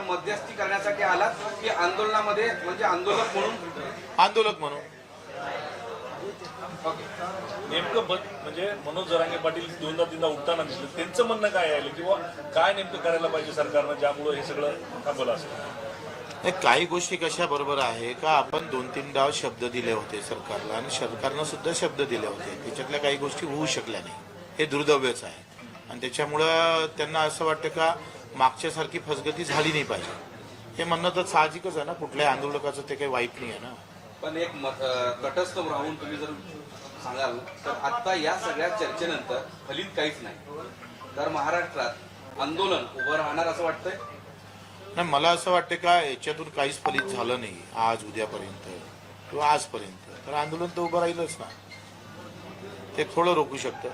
मध्यस्थी करण्यासाठी आलात की आंदोलनामध्ये म्हणजे आंदोलक म्हणून? आंदोलक म्हणून. नेमकं म्हणजे मनोज जरांगे पाटील दोनदा तीनदा उठताना दिसले. त्यांचं म्हणणं काय आहे? किंवा काय नेमकं करायला पाहिजे सरकारनं ज्यामुळं हे सगळं थांबवलं असेल? काही गोष्टी कशा बरोबर आहे का? आपण दोन तीन डाव शब्द दिले होते सरकारला आणि सरकारनं सुद्धा शब्द दिले होते. त्याच्यातल्या काही गोष्टी होऊ शकल्या नाही. हे दुर्दैवच आहे. आणि त्याच्यामुळं त्यांना असं वाटतं का मागच्यासारखी फसगती झाली नाही पाहिजे. हे म्हणणं तर साहजिकच आहे ना कुठल्याही आंदोलकाचं ते काही वाईट नाही आहे ना. पण एक तटस्थ राहून तुम्ही जर सांगाल तर आता या सगळ्या चर्चेनंतर फलित काहीच नाही. तर महाराष्ट्रात आंदोलन उभं राहणार असं वाटतंय? नाही मला असं वाटतं का याच्यातून काहीच फलित झालं नाही आज उद्यापर्यंत किंवा आजपर्यंत. तर आंदोलन तर उभं राहीलच ना. ते थोडं रोखू शकतं.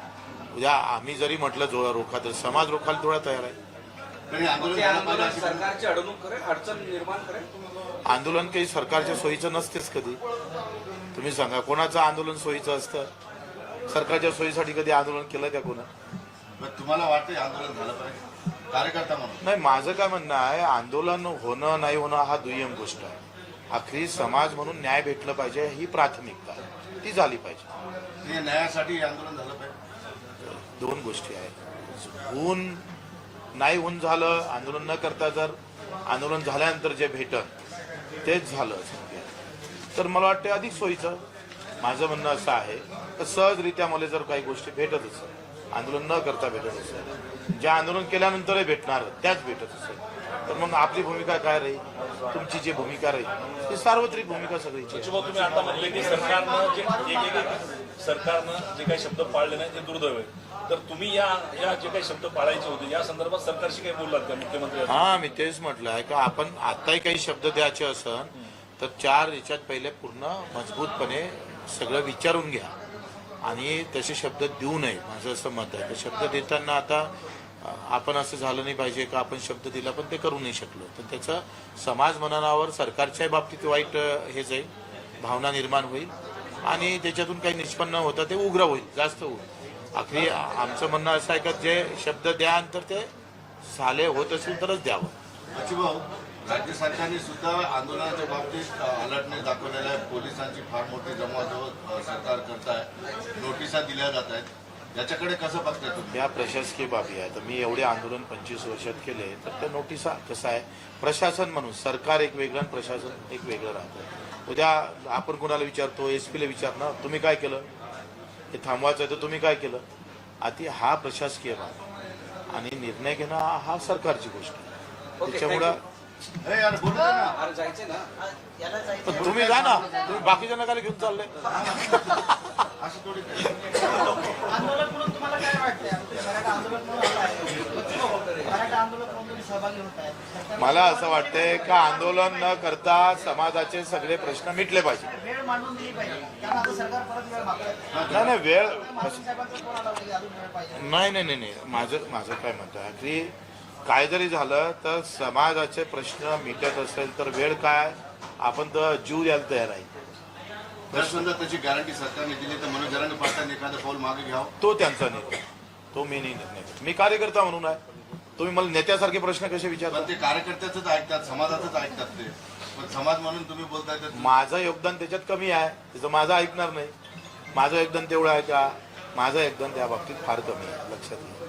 उद्या आम्ही जरी म्हटलं जोळा रोखा तर समाज रोखायला थोडा तयार आहे. आंदोलन काही सरकारच्या सोयीचं नसतेच कधी. तुम्ही सांगा कोणाचं आंदोलन सोयीचं असतं? सरकारच्या सोयीसाठी कधी आंदोलन केलं का कोणा? तुम्हाला वाटतं आंदोलन झालं पाहिजे? कार्यकर्ता म्हणून. नाही माझं काय म्हणणं आहे आंदोलन होणं नाही होणं हा दुय्यम गोष्ट आहे. आखरी समाज म्हणून न्याय भेटलं पाहिजे ही प्राथमिकता आहे. ती झाली पाहिजे. न्यायासाठी हे आंदोलन झालं पाहिजे. दोन गोष्टी आहेत. होऊन नाही होऊन झालं आंदोलन न करता जर आंदोलन झाल्यानंतर जे भेटत तेच झालं तर मला वाटतं अधिक सोयीचं. माझं म्हणणं असं आहे तर सहजरित्या मला जर काही गोष्टी भेटत असेल आंदोलन न करता भेटत असेल ज्या आंदोलन केल्यानंतरही भेटणार त्याच भेटत असेल तर मग आपली भूमिका काय राहील? तुमची जी भूमिका राहील ती सार्वत्रिक भूमिका सगळीची तुम्ही आता म्हणले की सरकारनं जे सरकारनं जे काही शब्द पाळले नाही ते दुर्दैव आहे. तर तुम्ही या या जे काही शब्द पाळायचे होते या संदर्भात सरकारशी काही बोललात का मुख्यमंत्री हा मी तेच म्हटलं आहे का आपण आताही काही शब्द द्यायचे असन तर चार याच्यात पहिले पूर्ण मजबूतपणे सगळं विचारून घ्या. आणि तसे शब्द देऊ नये माझं असं मत आहे. तर शब्द देताना आता आपण असं झालं नाही पाहिजे का आपण शब्द दिला पण ते करू नाही शकलो. तर त्याचं समाज मननावर सरकारच्या बाबतीत वाईट हे जाईल भावना निर्माण होईल आणि त्याच्यातून काही निष्पन्न होतं ते उग्र होईल जास्त होईल. आखरी आमचं म्हणणं असं आहे का जे शब्द द्या नंतर ते झाले होत असेल तरच द्यावं. भाऊ राज्य सरकारने सुद्धा आंदोलनाच्या बाबतीत अलर्टनेस दाखवलेला आहे. पोलिसांची फार मोठी अ, सरकार करत आहे नोटिसा दिल्या जात आहेत. याच्याकडे कसं बघताय तुम्ही? या प्रशासकीय बाबी आहे. तर मी एवढे आंदोलन पंचवीस वर्षात केले तर त्या नोटिसा कसं आहे? प्रशासन म्हणून सरकार एक वेगळं आणि प्रशासन एक वेगळं राहतं उद्या आपण कोणाला विचारतो एस पीला विचारणार तुम्ही काय केलं? हे थांबवायचं आहे तर तुम्ही काय केलं? आधी हा प्रशासकीय भाग. आणि निर्णय घेणं हा सरकारची गोष्ट. आहे ओके, त्याच्यामुळं ए यार बोलू दे ना अरे जायचे ना. पण तुम्ही जा ना. तुम्ही बाकीच्या नकाला घेऊन चालले असं थोडी आंदोलन म्हणून तुम्हाला काय वाटतंय आता तुम्ही मराठा आंदोलन म्हणून आलाय. मराठा आंदोलन म्हणून तुम्ही सहभागी होत मला असं वाटतंय का आंदोलन न करता समाजाचे सगळे प्रश्न मिटले पाहिजे. वेळ मांडून दिली पाहिजे. कारण आता सरकार परत वेळ नाही नाही वेळ महाजन साहेबांचा फोन आला होता की अजून वेळ पाहिजे? नाही नाही नाही नाही. माझं माझं काय मत आहे की काय जरी झालं तर समाजाचे प्रश्न मिटत असेल तर वेळ काय? आपण तर जीव द्यायला तयार आहे. जर समजा त्याची गॅरंटी सरकारने दिली तर मनोज जरांगे पाटलांनी एखादं पाऊल मागे घ्यावं? तो त्यांचा निर्णय. तो मी नाही निर्णय घेत. मी कार्यकर्ता म्हणून आहे. तुम्ही मला नेत्यासारखे प्रश्न कसे विचारता? पण ते कार्यकर्त्याच ऐकतात समाजाचंच ऐकतात ते. पण समाज म्हणून तुम्ही बोलताय तर माझं योगदान त्याच्यात कमी आहे त्याचं माझं ऐकणार नाही. माझं योगदान तेवढं आहे का? माझं योगदान त्या बाबतीत फार कमी आहे लक्षात घ्या.